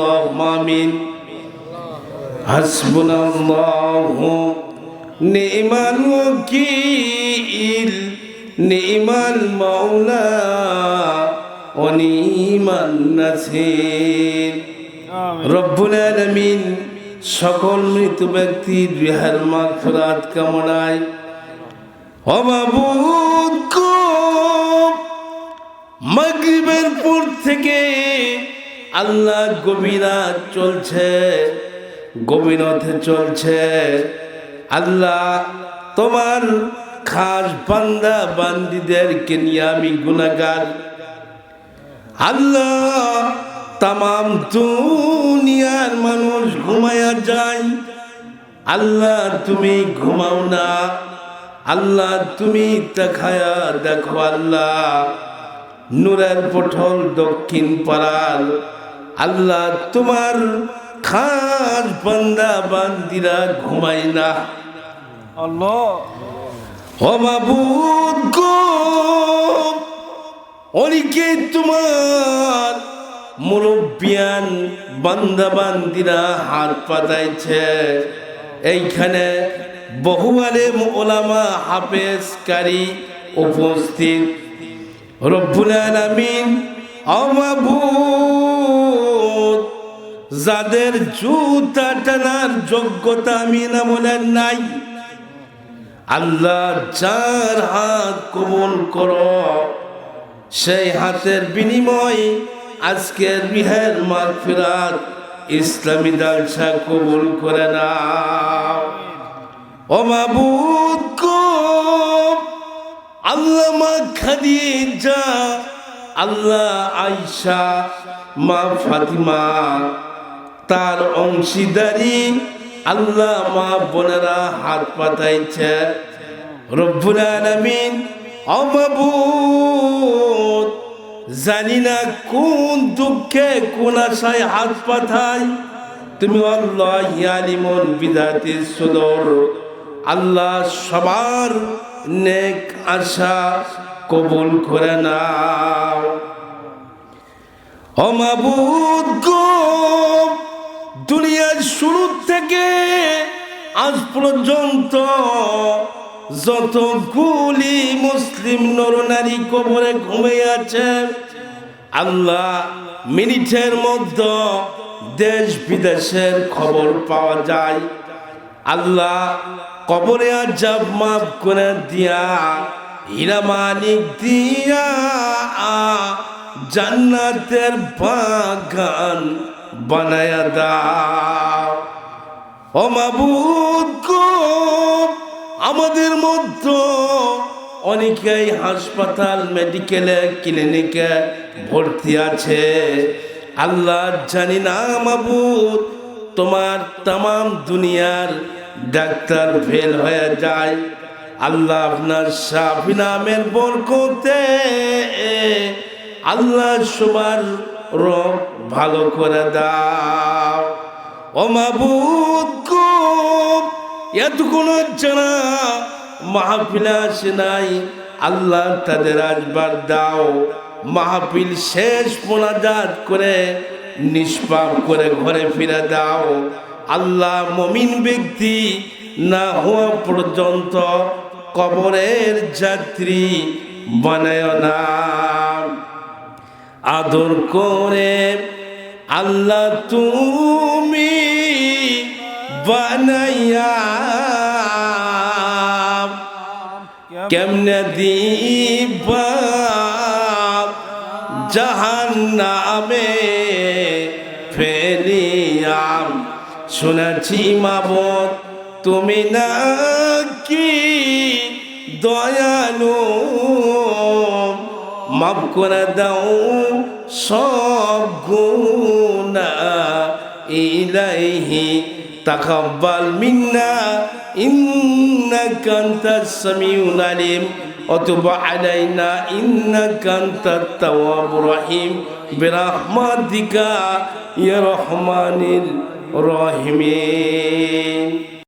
আল্লাহ মামিন হাসবুনাল্লাহু নি'মাল ওয়াকিল নি'মাল মাওলা ও নি'মান নাসির রব্বুল আলামিন সকল মৃত ব্যক্তির রিহার মাগফিরাত কামনায় অবাবুদ মাগরিবের পর থেকে আল্লাহ গভীরাত চলছে গভীরতে চলছে। আল্লাহ তোমার খাস বান্দা, বান্দিদেরকে নিয়ে আমি গুণাগার আল্লাহ তাম দুনিয়ার মানুষ ঘুমায়া যায়। আল্লাহ তুমি ঘুমাও না। আল্লাহ তুমি দেখায়া দেখো আল্লাহ। নূরের পটল দক্ষিণ পাড়ার আল্লাহ তোমার খাস বান্দা বান্দিরা ঘুমায় না। অনেকে তোমার মুরব্বিয়ান বান্দা বান্দিরা হাত পাতাইছে। এইখানে বহু আলেম ওলামা হাফেজ কারি উপস্থিত। রব্বুল আলামিন অমাবুদ যাদের জুতা টানার যোগ্যতা আমি না বলেন নাই। আল্লাহ যার হাত কবুল কর, সেই হাতের বিনিময় আজকের বিহের মাগফিরাত ইসলামী দালসা কবুল করে না ও মাবুদ গো আল্লাহ মা খাদিজা আল্লাহ আয়সা মা ফাতিমা, তার অংশীদারি আল্লাহ মা বোনেরা হাত পাতাইছে। রব্বুল আলামিন অমাবুদ জানি না কোন দুঃখে, কোন আশায় হাত পাঠাই তুমি আল্লাহ ইয়ালিমন বিদাতি সুদর, আল্লাহ সবার নেক আশা। কবুল করে নাও। অমাবুদ দুনিয়ার শুরু থেকে আজ পর্যন্ত যতগুলি মুসলিম নরনারী কবরে ঘুমিয়ে আছে, আল্লাহ মিনিটের মধ্যে দেশ বিদেশের খবর পাওয়া যায়। আল্লাহ কবরে আজাব মাফ করে দিয়া হীরা মালিক দিয়া জান্নাতের বাগান বানায়া দাও। ও মাবুদ আমাদের মধ্যে অনেকেই হাসপাতাল, মেডিকেলে, ক্লিনিকে ভর্তি আছে। আল্লাহ জানি না মাবুদ, তোমার তাম দুনিয়ার ডাক্তার ফেল হয়ে যায়। আল্লাহ আপনার সাফি নামের বরকতে, আল্লাহ সবার রোগ ভালো করে দাও। ও মাবুদ গো এতক্ষণ জানা মাহফিলে আসে নাই, আল্লাহ তাদের আসবার দাও। মাহফিল শেষ মোনাজাত করে, নিষ্পাপ করে ঘরে ফিরে দাও। আল্লাহ মমিন ব্যক্তি না হওয়া পর্যন্ত কবরের যাত্রী বানায় না। আদর করে, আল্লাহ তুমি বানাইয়া কেমনে দিবা জাহান নামে ফেলিয়াম? শুনেছি মাবত তুমি না কি দয়ালু মাফ করে দাও সব গুণা ইলাইহি তাকাব্বাল মিন্না ইন্নাকা আনতাস সামিউল আলিম وتب علينا إنك أنت التواب الرحيم برحمتك يا رحمن الراحمين